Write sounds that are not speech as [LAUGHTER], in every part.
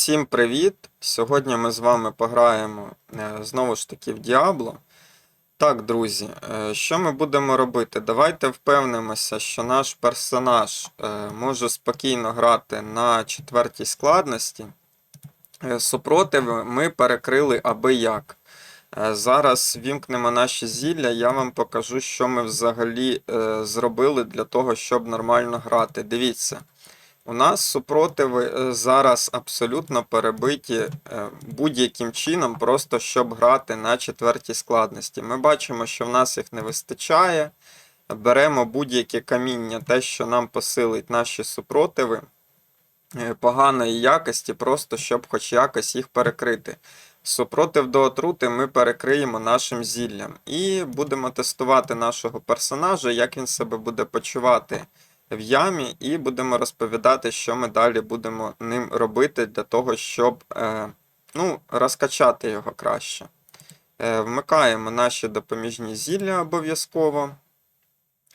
Всім привіт! Сьогодні ми з вами пограємо е, знову ж таки в Діабло. Так, друзі, е, що ми будемо робити? Давайте впевнимося, що наш персонаж е, може спокійно грати на четвертій складності. Супротиви ми перекрили аби як. Зараз вімкнемо наші зілля, я вам покажу, що ми взагалі зробили для того, щоб нормально грати. Дивіться. У нас супротиви е, зараз абсолютно перебиті е, будь-яким чином, просто щоб грати на четвертій складності. Ми бачимо, що в нас їх не вистачає. Беремо будь-яке каміння, те, що нам посилить наші супротиви е, поганої якості, просто щоб хоч якось їх перекрити. Супротив до отрути ми перекриємо нашим зіллям. І будемо тестувати нашого персонажа, як він себе буде почувати в ямі, і будемо розповідати, що ми далі будемо ним робити для того, щоб е, ну, розкачати його краще. Е, вмикаємо наші допоміжні зілля обов'язково.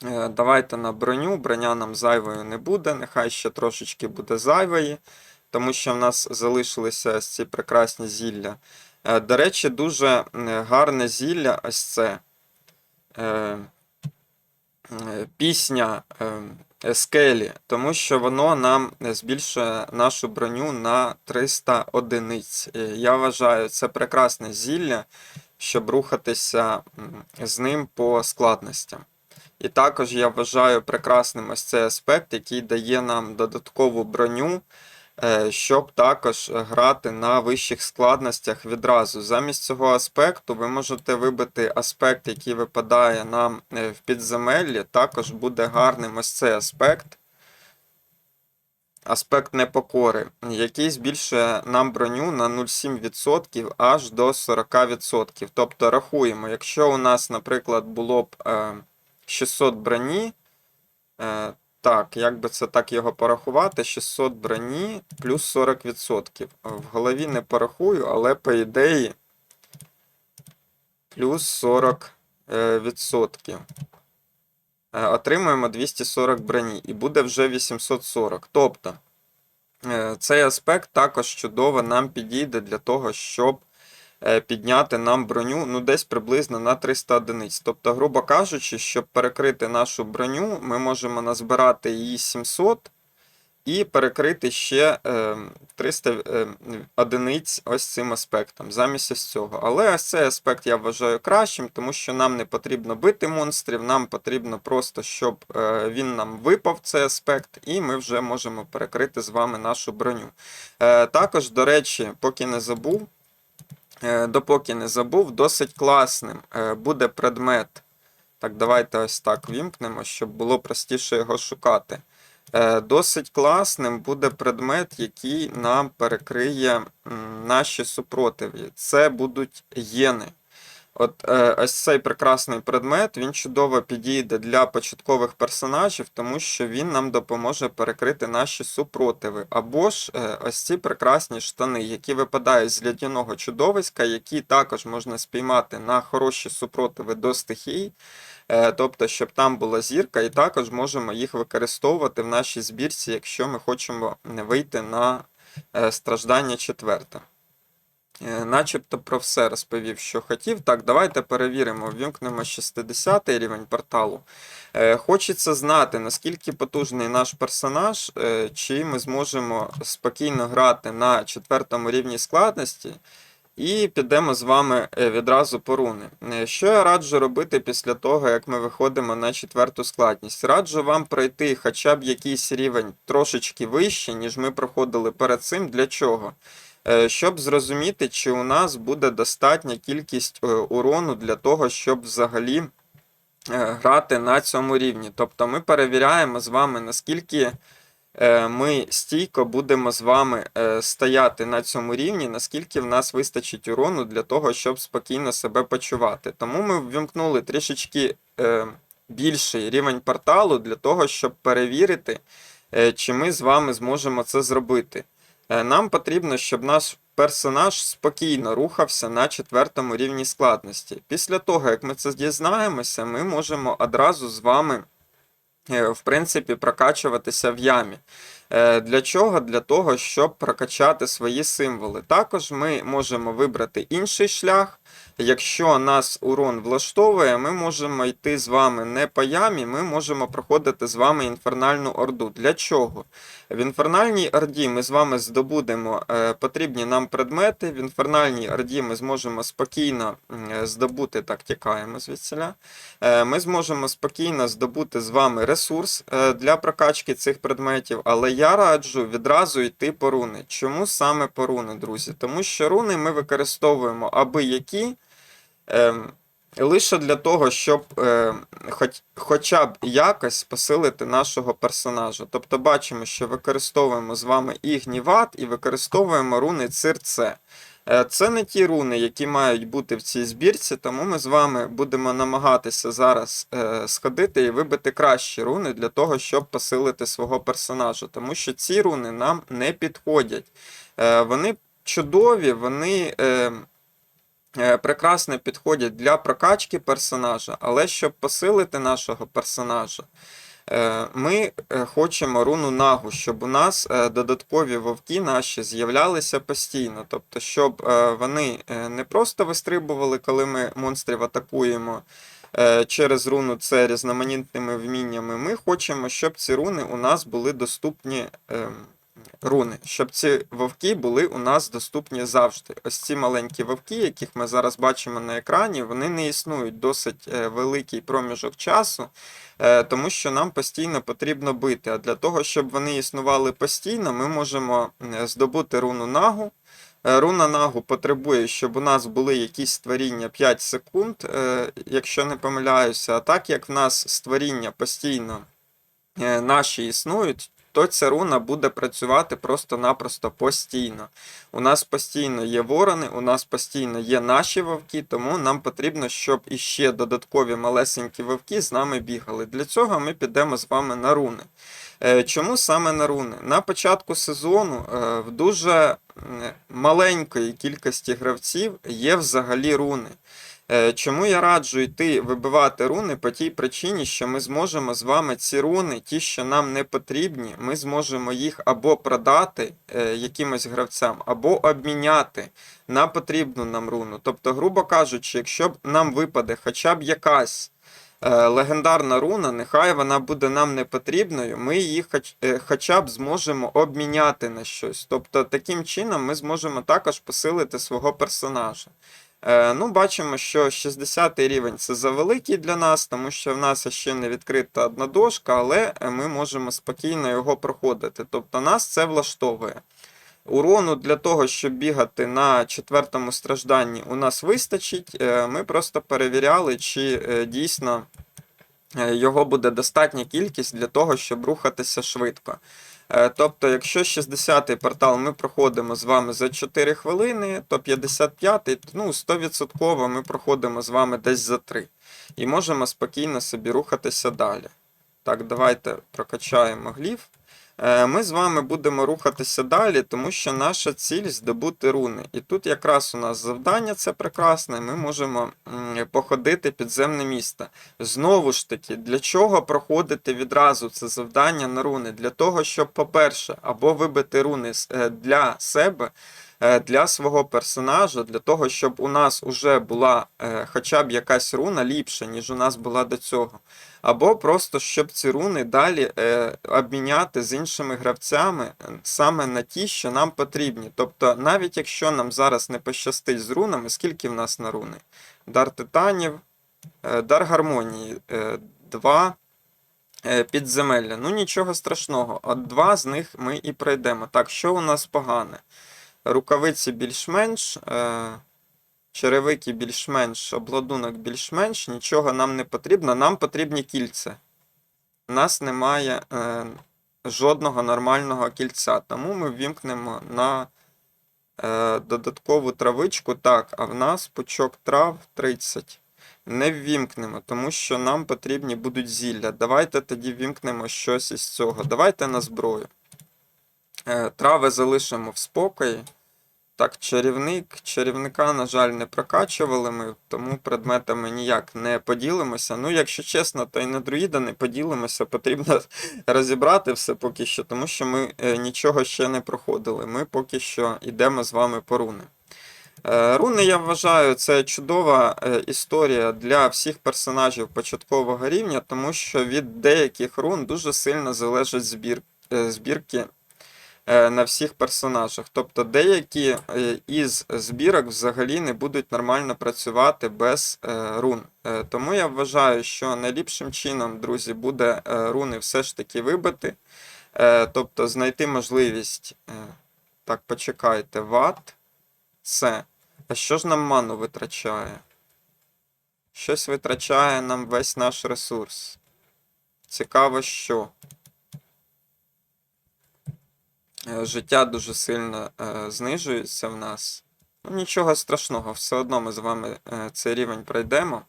Е, давайте на броню. Броня нам зайвою не буде, нехай ще трошечки буде зайвої, тому що в нас залишилися ці прекрасні зілля. До речі, дуже гарне зілля ось це. Пісня е, скелі, тому що воно нам збільшує нашу броню на 300 одиниць. Е, Я вважаю, це прекрасне зілля, щоб рухатися з ним по складностям. І також я вважаю прекрасним ось цей аспект, який дає нам додаткову броню, е, щоб також грати на вищих складностях відразу. Замість цього аспекту ви можете вибити аспект, який випадає нам е, в підземеллі. Також буде гарним ось цей аспект. Аспект непокори, який збільшує нам броню на 0,7% аж до 40%. Тобто рахуємо, якщо у нас, наприклад, було б е, 600 броні, е, так, як би це так його порахувати? 600 броні плюс 40%. В голові не порахую, але по ідеї плюс 40 е, відсотків. Е, Отримуємо 240 броні і буде вже 840. Тобто е, цей аспект також чудово нам підійде для того, щоб підняти нам броню ну, десь приблизно на 300 одиниць. Тобто, грубо кажучи, щоб перекрити нашу броню, ми можемо назбирати її 700 і перекрити ще е, 300 е, одиниць ось цим аспектом, замість ось цього. Але ось цей аспект я вважаю кращим, тому що нам не потрібно бити монстрів, нам потрібно просто, щоб е, він нам випав цей аспект, і ми вже можемо перекрити з вами нашу броню. Е, також, до речі, поки не забув, е, допоки не забув, досить класним е, буде предмет. Так, давайте ось так вімкнемо, щоб було простіше його шукати. Е, Досить класним буде предмет, який нам перекриє наші супротиві. Це будуть єни. От е, ось цей прекрасний предмет він чудово підійде для початкових персонажів, тому що він нам допоможе перекрити наші супротиви. Або ж е, ось ці прекрасні штани, які випадають з лядяного чудовиська, які також можна спіймати на хороші супротиви до стихій. Е, Тобто, щоб там була зірка, і також можемо їх використовувати в нашій збірці, якщо ми хочемо вийти на страждання четверте. Е, Начебто про все розповів, що хотів. Так, давайте перевіримо, ввімкнемо 60 рівень порталу. Е, Хочеться знати, наскільки потужний наш персонаж, е, чи ми зможемо спокійно грати на четвертому рівні складності. І підемо з вами відразу по руни. Що я раджу робити після того, як ми виходимо на четверту складність? Раджу вам пройти хоча б якийсь рівень трошечки вище, ніж ми проходили перед цим. Для чого? Е, Щоб зрозуміти, чи у нас буде достатня кількість е, урону для того, щоб взагалі е, грати на цьому рівні. Тобто ми перевіряємо з вами, наскільки ми стійко будемо з вами стояти на цьому рівні, наскільки в нас вистачить урону для того, щоб спокійно себе почувати. Тому ми ввімкнули трішечки більший рівень порталу для того, щоб перевірити, чи ми з вами зможемо це зробити. Е, Нам потрібно, щоб наш персонаж спокійно рухався на четвертому рівні складності. Після того, як ми це дізнаємося, ми можемо одразу з вами, е, в принципі, прокачуватися в ямі. Е, Для чого? Для того, щоб прокачати свої символи. Також ми можемо вибрати інший шлях. Якщо нас урон влаштовує, ми можемо йти з вами не по ямі, ми можемо проходити з вами інфернальну орду. Для чого? В інфернальній орді ми з вами здобудемо е, потрібні нам предмети. В інфернальній орді ми зможемо спокійно е, здобути, так тікаємо звідсіля. Е, Ми зможемо спокійно здобути з вами ресурс для прокачки цих предметів, але я раджу відразу йти по руни. Чому саме по руни, друзі? Тому що руни ми використовуємо аби які. Лише для того, щоб е, хоч, хоча б якось посилити нашого персонажа. Тобто бачимо, що використовуємо з вами і гніват, і використовуємо руни цирце. Е, Це не ті руни, які мають бути в цій збірці, тому ми з вами будемо намагатися зараз е, сходити і вибити кращі руни для того, щоб посилити свого персонажа. Тому що ці руни нам не підходять. Е, Вони чудові, вони. Е, прекрасно підходять для прокачки персонажа, але щоб посилити нашого персонажа, е, ми е, хочемо руну нагу, щоб у нас додаткові вовки наші з'являлися постійно. Тобто, щоб вони не просто вистрибували, коли ми монстрів атакуємо. Через руну це різноманітними вміннями. Ми хочемо, щоб ці руни у нас були доступні ем, руни, щоб ці вовки були у нас доступні завжди. Ось ці маленькі вовки, яких ми зараз бачимо на екрані, вони не існують досить е, великий проміжок часу, е, тому що нам постійно потрібно бити. А для того, щоб вони існували постійно, ми можемо здобути руну нагу. Е, Руна нагу потребує, щоб у нас були якісь створіння 5 секунд, якщо не помиляюся. А так як в нас створіння постійно наші існують, то ця руна буде працювати просто-напросто постійно. У нас постійно є ворони, у нас постійно є наші вовки, тому нам потрібно, щоб іще додаткові малесенькі вовки з нами бігали. Для цього ми підемо з вами на руни. Е, Чому саме на руни? На початку сезону е, в дуже маленької кількості гравців є взагалі руни. Е, Чому я раджу йти вибивати руни по тій причині, що ми зможемо з вами ці руни, ті, що нам не потрібні, ми зможемо їх або продати е, якимось гравцям, або обміняти на потрібну нам руну. Тобто, грубо кажучи, якщо нам випаде хоча б якась е, легендарна руна, нехай вона буде нам не потрібною, ми її хоч, хоча б зможемо обміняти на щось. Тобто, таким чином ми зможемо також посилити свого персонажа. Е, Ну, бачимо, що 60 рівень це завеликий для нас, тому що в нас ще не відкрита одна дошка, але е, ми можемо спокійно його проходити. Тобто нас це влаштовує. Урону для того, щоб бігати на четвертому стражданні, у нас вистачить. Е, Ми просто перевіряли, чи дійсно його буде достатня кількість для того, щоб рухатися швидко. Е, Тобто, якщо 60-й портал ми проходимо з вами за 4 хвилини, то 55-й, ну, 100% ми проходимо з вами десь за 3. І можемо спокійно собі рухатися далі. Так, давайте прокачаємо гліф. Е, Ми з вами будемо рухатися далі, тому що наша ціль здобути руни. І тут якраз у нас завдання це прекрасне. Ми можемо походити підземне місто. Знову ж таки, для чого проходити відразу це завдання на руни? Для того, щоб, по-перше, або вибити руни е, для себе, для свого персонажа, для того, щоб у нас уже була е, хоча б якась руна ліпша, ніж у нас була до цього. Або просто щоб ці руни далі е, обміняти з іншими гравцями е, саме на ті, що нам потрібні. Тобто, навіть якщо нам зараз не пощастить з рунами, скільки в нас на руни? Дар титанів, е, дар гармонії 2. Підземелля. Ну нічого страшного. От два з них ми і пройдемо. Так, що у нас погане? Рукавиці більш-менш. Е, черевики більш-менш, обладунок більш-менш, нічого нам не потрібно. Нам потрібні кільця. У нас немає е, жодного нормального кільця, тому ми ввімкнемо на е, додаткову травичку. Так, а в нас пучок трав 30. Не ввімкнемо, тому що нам потрібні будуть зілля. Давайте тоді ввімкнемо щось із цього. Давайте на зброю. Трави залишимо в спокої. Так, чарівник. Чарівника, на жаль, не прокачували ми, тому предметами ніяк не поділимося. Ну, якщо чесно, то і на друїда не поділимося. Потрібно [LAUGHS] розібрати все поки що, тому що ми е, нічого ще не проходили. Ми поки що йдемо з вами по руни. Е, Руни, я вважаю, це чудова е, історія для всіх персонажів початкового рівня, тому що від деяких рун дуже сильно залежать збір, збірки на всіх персонажах. Тобто деякі е, із збірок взагалі не будуть нормально працювати без е, рун. Е, Тому я вважаю, що найліпшим чином, друзі, буде е, руни все ж таки вибити. Е, Тобто знайти можливість. е, Так, почекайте, ват. Це. А що ж нам ману витрачає? Щось витрачає нам весь наш ресурс. Цікаво, що. Е, Життя дуже сильно е, знижується в нас. Ну, нічого страшного, все одно ми з вами е, цей рівень пройдемо.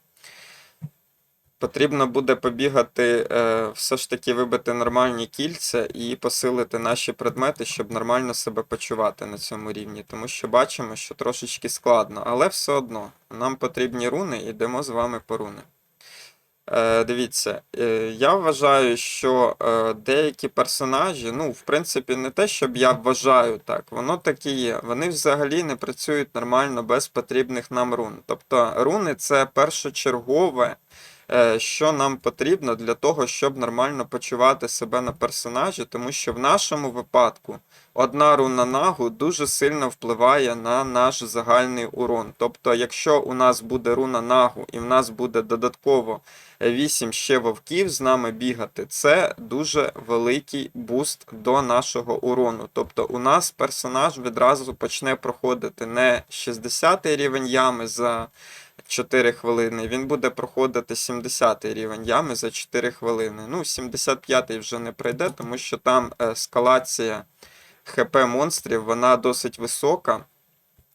Потрібно буде побігати, все ж таки вибити нормальні кільця і посилити наші предмети, щоб нормально себе почувати на цьому рівні. Тому що бачимо, що трошечки складно, але все одно нам потрібні руни, йдемо з вами по руни. Е, дивіться, е, я вважаю, що е, деякі персонажі, ну, в принципі, не те, щоб я вважаю так, воно так і є. Вони взагалі не працюють нормально без потрібних нам рун. Тобто руни це першочергове, що нам потрібно для того, щоб нормально почувати себе на персонажі, тому що в нашому випадку одна руна нагу дуже сильно впливає на наш загальний урон. Тобто, якщо у нас буде руна нагу і в нас буде додатково 8 ще вовків з нами бігати, це дуже великий буст до нашого урону. Тобто у нас персонаж відразу почне проходити не 60 рівень ями за 4 хвилини, він буде проходити 70 рівень ями за 4 хвилини. Ну, 75-й вже не пройде, тому що там ескалація ХП монстрів, вона досить висока.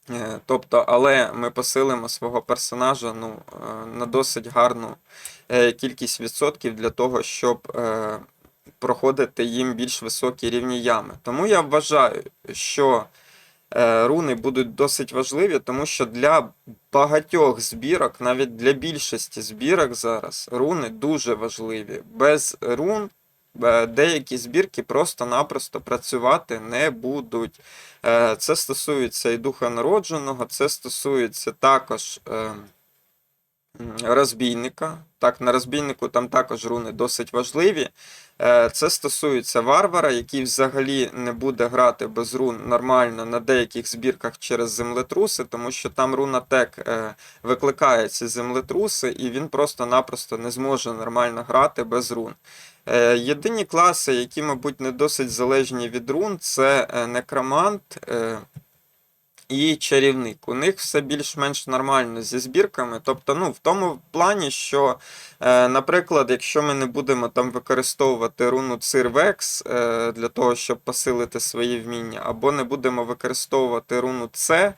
Е, Тобто, але ми посилимо свого персонажа ну, е, на досить гарну е, кількість відсотків для того, щоб е, проходити їм більш високі рівні ями. Тому я вважаю, що е, руни будуть досить важливі, тому що для багатьох збірок, навіть для більшості збірок зараз, руни дуже важливі. Без рун е, деякі збірки просто-напросто працювати не будуть. Е, Це стосується і духа народженого, це стосується також е, розбійника. Так, на розбійнику там також руни досить важливі. Е, Це стосується варвара, який взагалі не буде грати без рун нормально на деяких збірках через землетруси, тому що там руна тек е, викликає ці землетруси, і він просто-напросто не зможе нормально грати без рун. Е, Єдині класи, які, мабуть, не досить залежні від рун, це некромант і чарівник. У них все більш-менш нормально зі збірками. Тобто, ну, в тому плані, що, е, наприклад, якщо ми не будемо там використовувати руну Цирвекс е, для того, щоб посилити свої вміння, або не будемо використовувати руну С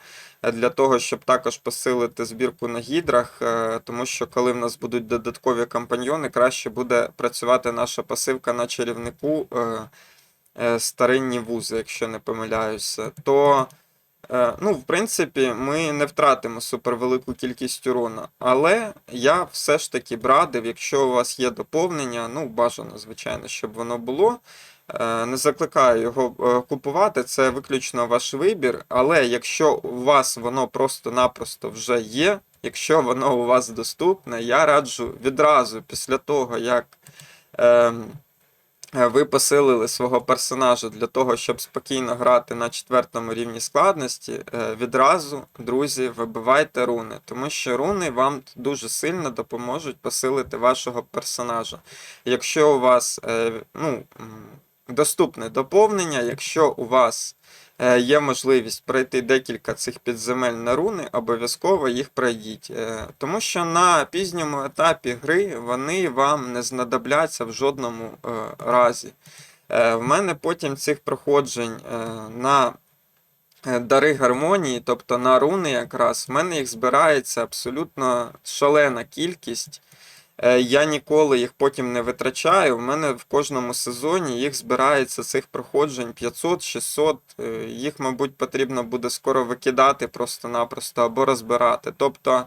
для того, щоб також посилити збірку на гідрах, е, тому що коли в нас будуть додаткові компаньйони, краще буде працювати наша пасивка на чарівнику е, е, старинні вузи, якщо не помиляюся, то. Е, Ну, в принципі, ми не втратимо супервелику кількість урона. Але я все ж таки б радив, якщо у вас є доповнення, ну, бажано, звичайно, щоб воно було. Е, Не закликаю його е, купувати, це виключно ваш вибір. Але якщо у вас воно просто-напросто вже є, якщо воно у вас доступне, я раджу відразу після того, як. ем, ви посилили свого персонажа для того, щоб спокійно грати на четвертому рівні складності, е, відразу, друзі, вибивайте руни, тому що руни вам дуже сильно допоможуть посилити вашого персонажа. Якщо у вас е, ну, доступне доповнення, якщо у вас е, є можливість пройти декілька цих підземель на руни, обов'язково їх пройдіть. Е, Тому що на пізньому етапі гри вони вам не знадобляться в жодному е, разі. Е, В мене потім цих проходжень е, на е, дари гармонії, тобто на руни якраз, в мене їх збирається абсолютно шалена кількість. Е, Я ніколи їх потім не витрачаю. У мене в кожному сезоні їх збирається цих проходжень 500-600. Е, Їх, мабуть, потрібно буде скоро викидати просто-напросто або розбирати. Тобто,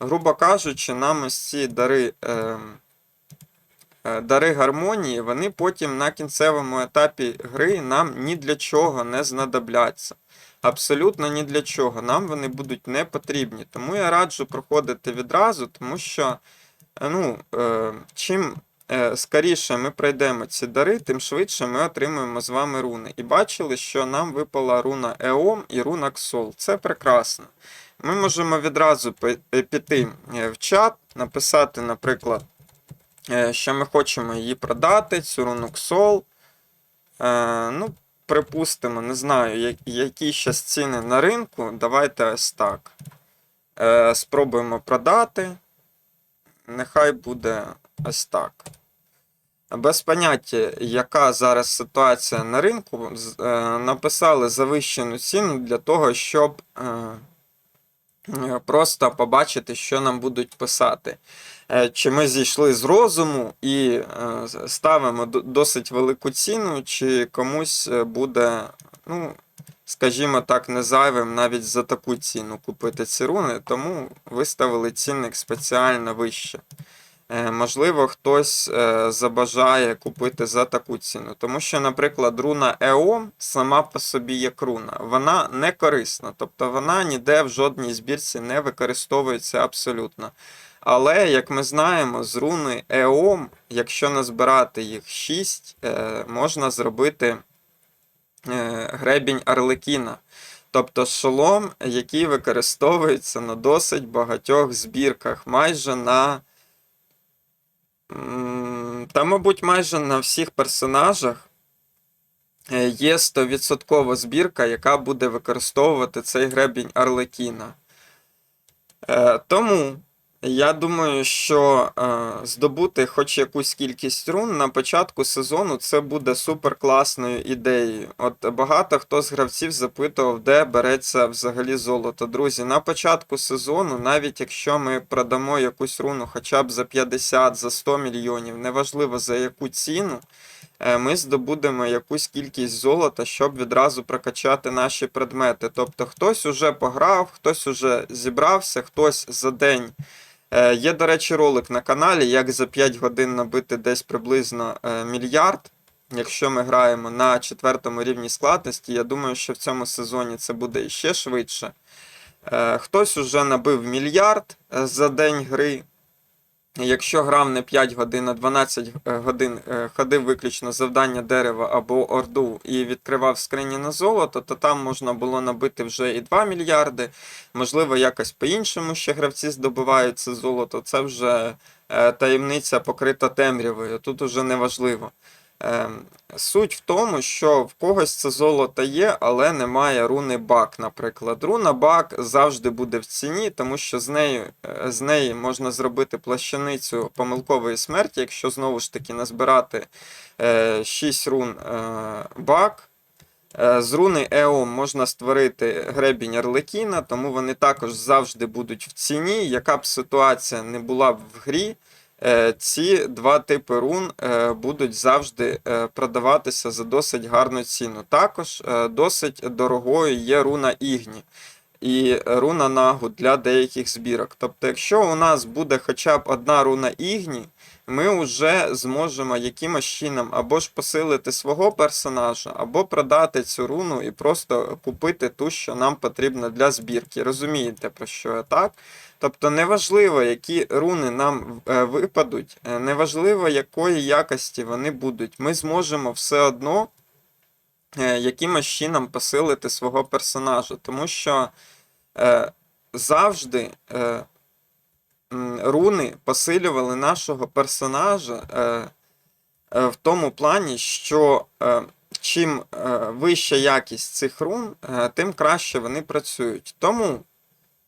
грубо кажучи, нам ось ці дари. Е, е, Дари гармонії, вони потім на кінцевому етапі гри нам ні для чого не знадобляться. Абсолютно ні для чого. Нам вони будуть не потрібні. Тому я раджу проходити відразу, тому що ну, е, чим е, скоріше ми пройдемо ці дари, тим швидше ми отримуємо з вами руни. І бачили, що нам випала руна Еом і руна Ксол. Це прекрасно. Ми можемо відразу е, піти е, в чат, написати, наприклад, е, що ми хочемо її продати, цю руну Ксол. Е, ну, припустимо, не знаю, які зараз ціни на ринку. Давайте ось так. Е, спробуємо продати. Нехай буде ось так. Без поняття, яка зараз ситуація на ринку, е, написали завищену ціну для того, щоб е, просто побачити, що нам будуть писати. Е, Чи ми зійшли з розуму і ставимо досить велику ціну, чи комусь буде, ну, скажімо так, не зайвим навіть за таку ціну купити ці руни, тому виставили цінник спеціально вище. Е, Можливо, хтось е, забажає купити за таку ціну. Тому що, наприклад, руна Еом сама по собі як руна, вона не корисна, тобто вона ніде в жодній збірці не використовується абсолютно. Але, як ми знаємо, з руни Еом, якщо назбирати їх 6, можна зробити е, гребінь Арлекіна. Тобто шолом, який використовується на досить багатьох збірках, майже на. Та, мабуть, майже на всіх персонажах е, є 100% збірка, яка буде використовувати цей гребінь Арлекіна. Е, Тому я думаю, що е, здобути хоч якусь кількість рун на початку сезону це буде супер класною ідеєю. От багато хто з гравців запитував, де береться взагалі золото. Друзі, на початку сезону, навіть якщо ми продамо якусь руну хоча б за 50, за 100 мільйонів, неважливо за яку ціну, е, ми здобудемо якусь кількість золота, щоб відразу прокачати наші предмети. Тобто хтось уже пограв, хтось уже зібрався, хтось за день. Е, Є, до речі, ролик на каналі, як за 5 годин набити десь приблизно е, мільярд. Якщо ми граємо на четвертому рівні складності, я думаю, що в цьому сезоні це буде іще швидше. Е, Хтось уже набив мільярд за день гри. Якщо грав не 5 годин, а 12 годин е, ходив виключно завдання дерева або орду і відкривав скрині на золото, то там можна було набити вже і 2 мільярди. Можливо, якось по-іншому ще гравці здобувають це золото. Це вже е, таємниця покрита темрявою. Тут уже не важливо. Ем, Суть в тому, що в когось це золото є, але немає руни бак, наприклад. Руна бак завжди буде в ціні, тому що з нею, е, з неї можна зробити плащаницю помилкової смерті, якщо знову ж таки назбирати е, 6 рун е, бак. Е, З руни Еом можна створити гребінь Арлекіна, тому вони також завжди будуть в ціні. Яка б ситуація не була в грі, е, ці два типи рун е, будуть завжди е, продаватися за досить гарну ціну. Також е, досить дорогою є руна Ігні і руна Нагу для деяких збірок. Тобто, якщо у нас буде хоча б одна руна Ігні, ми вже зможемо якимось чином або ж посилити свого персонажа, або продати цю руну і просто купити ту, що нам потрібно для збірки. Розумієте, про що я так? Тобто неважливо, які руни нам е, випадуть, е, неважливо, якої якості вони будуть. Ми зможемо все одно е, якимось чином посилити свого персонажа, тому що завжди. Руни посилювали нашого персонажа в тому плані, що чим вища якість цих рун, тим краще вони працюють. Тому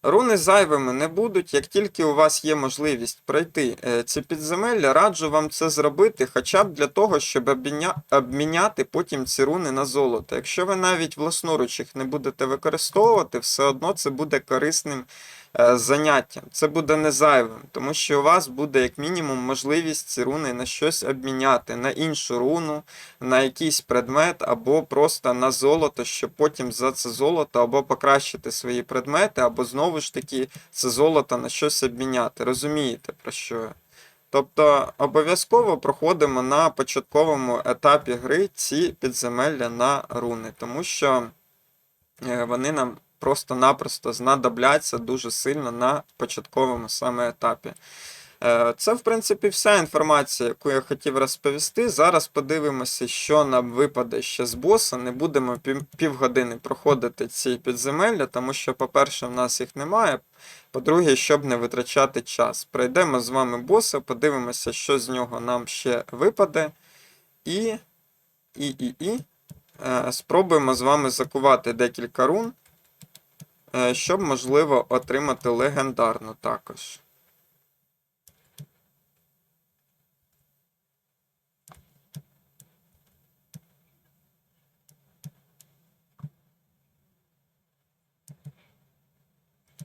руни зайвими не будуть. Як тільки у вас є можливість пройти е, ці підземелля, раджу вам це зробити, хоча б для того, щоб обміня- обміняти потім ці руни на золото. Якщо ви навіть власноруч їх не будете використовувати, все одно це буде корисним е, заняттям. Це буде не зайвим, тому що у вас буде як мінімум можливість ці руни на щось обміняти, на іншу руну, на якийсь предмет або просто на золото, щоб потім за це золото або покращити свої предмети, або знову ж таки це золото на щось обміняти. Розумієте про що? Тобто обов'язково проходимо на початковому етапі гри ці підземелля на руни, тому що е, вони нам просто-напросто знадобляться дуже сильно на початковому саме етапі. Е, Це, в принципі, вся інформація, яку я хотів розповісти. Зараз подивимося, що нам випаде ще з боса. Не будемо півгодини проходити ці підземелля, тому що, по-перше, в нас їх немає. По-друге, щоб не витрачати час. Пройдемо з вами боса, подивимося, що з нього нам ще випаде. І, і, і, і е, спробуємо з вами закувати декілька рун, щоб, можливо, отримати легендарну також.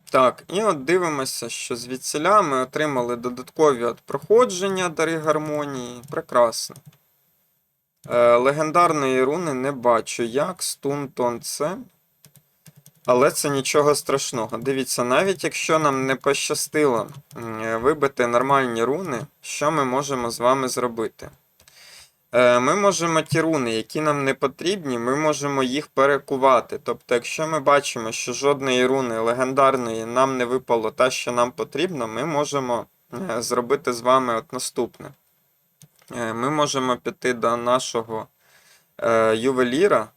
Так, і от дивимося, що звідсіля ми отримали додаткові от проходження дари гармонії. Прекрасно. Е, легендарної руни не бачу. Як стунтон це. Але це нічого страшного. Дивіться, навіть якщо нам не пощастило вибити нормальні руни, що ми можемо з вами зробити? Е, Ми можемо ті руни, які нам не потрібні, ми можемо їх перекувати. Тобто, якщо ми бачимо, що жодної руни легендарної нам не випало та, що нам потрібно, ми можемо е, зробити з вами от наступне. Е, Ми можемо піти до нашого ювеліра,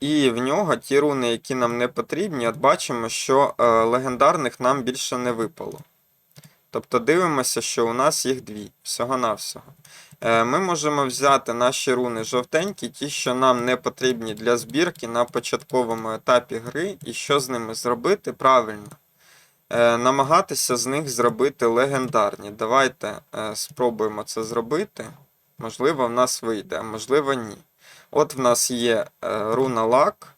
і в нього ті руни, які нам не потрібні, от бачимо, що е, легендарних нам більше не випало. Тобто дивимося, що у нас їх дві, всього-навсього. Е, Ми можемо взяти наші руни жовтенькі, ті, що нам не потрібні для збірки на початковому етапі гри, і що з ними зробити правильно. Е, Намагатися з них зробити легендарні. Давайте спробуємо це зробити. Можливо, в нас вийде, а можливо, ні. От в нас є е, руна лак.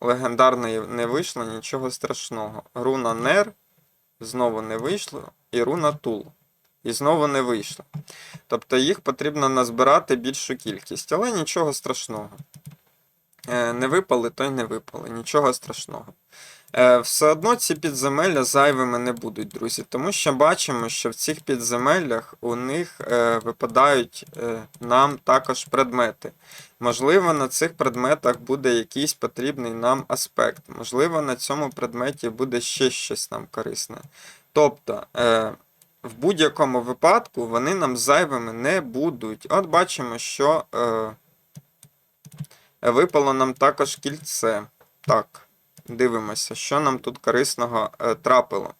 Легендарної не вийшло, нічого страшного. Руна Нер знову не вийшло. І руна Тул. І знову не вийшло. Тобто їх потрібно назбирати більшу кількість, але нічого страшного. Е, Не випали, то й не випали, нічого страшного. Е, Все одно ці підземелля зайвими не будуть, друзі, тому що бачимо, що в цих підземеллях у них випадають нам також предмети. Можливо, на цих предметах буде якийсь потрібний нам аспект. Можливо, на цьому предметі буде ще щось нам корисне. Тобто, е, в будь-якому випадку вони нам зайвими не будуть. От бачимо, що е, випало нам також кільце. Так, дивимося, що нам тут корисного е, трапило.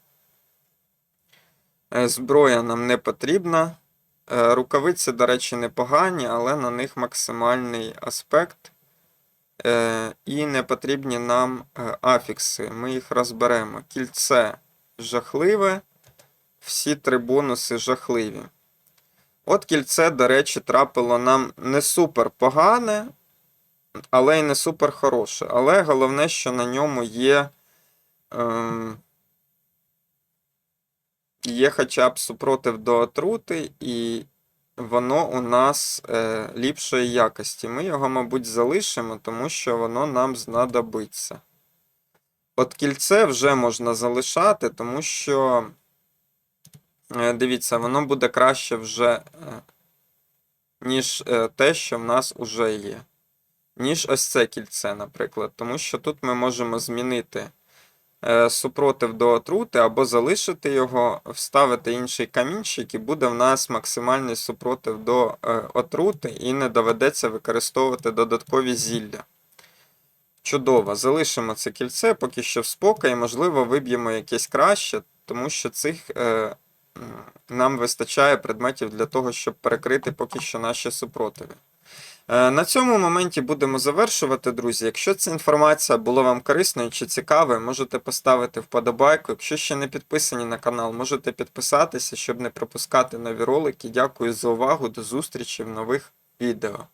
Зброя нам не потрібна. Е, рукавиці, до речі, непогані, але на них максимальний аспект. Е, і не потрібні нам е, афікси. Ми їх розберемо. Кільце жахливе. Всі три бонуси жахливі. От кільце, до речі, трапило нам не супер погане, але й не супер хороше. Але головне, що на ньому є. Ем, є хоча б супротив до отрути, і воно у нас е, ліпшої якості. Ми його, мабуть, залишимо, тому що воно нам знадобиться. От кільце вже можна залишати, тому що. Е, Дивіться, воно буде краще вже, е, ніж е, те, що в нас уже є. Ніж ось це кільце, наприклад. Тому що тут ми можемо змінити супротив до отрути, або залишити його, вставити інший камінчик, і буде в нас максимальний супротив до е, отрути, і не доведеться використовувати додаткові зілля. Чудово, залишимо це кільце, поки що в спокій, можливо, виб'ємо якесь краще, тому що цих. Е, нам вистачає предметів для того, щоб перекрити поки що наші супротиви. Е, На цьому моменті будемо завершувати, друзі. Якщо ця інформація була вам корисною чи цікавою, можете поставити вподобайку. Якщо ще не підписані на канал, можете підписатися, щоб не пропускати нові ролики. Дякую за увагу. До зустрічі в нових відео.